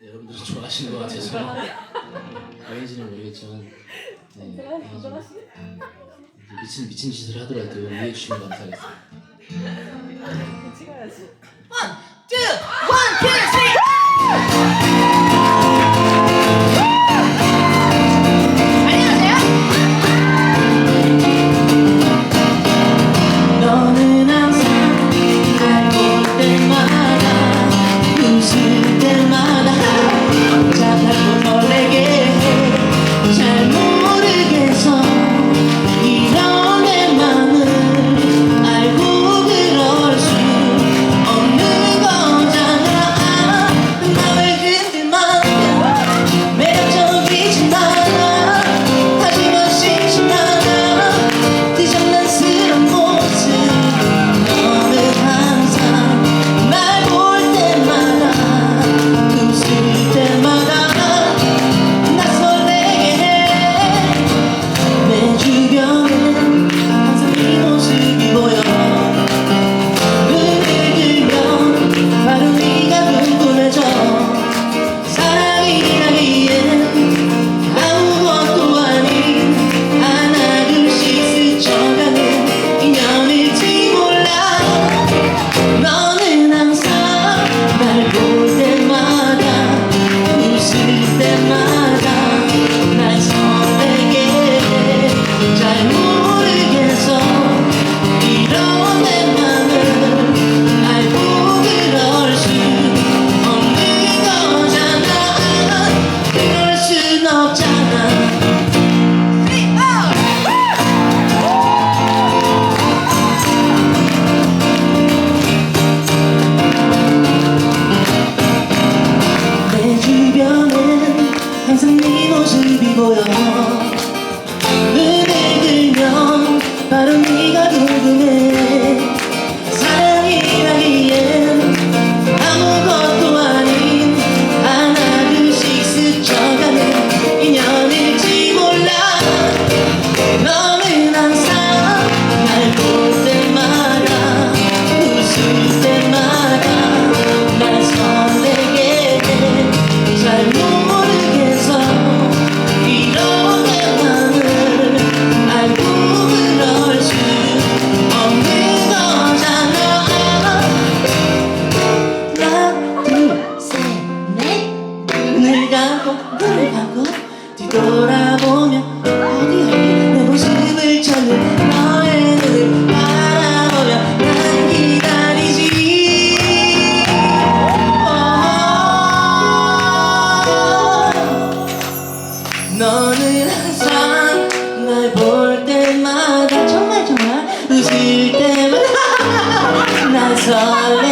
네, 여러분들이 좋아하시는 것 같아서 네, 왜인지는 모르겠지만 네, 아주 네, 미친 미친 짓을 하더라도 이해해 주시면 감사하겠습니다. 찍어야지. One, two, one, two, three. 不要慌 시선을 바꿔 뒤돌아보면 어디 어디 내 모습을 찾는 너의 눈을 바라보며 날 기다리지. 어. 너는 항상 날 볼 때마다 정말 정말 웃을 때마다 나 설레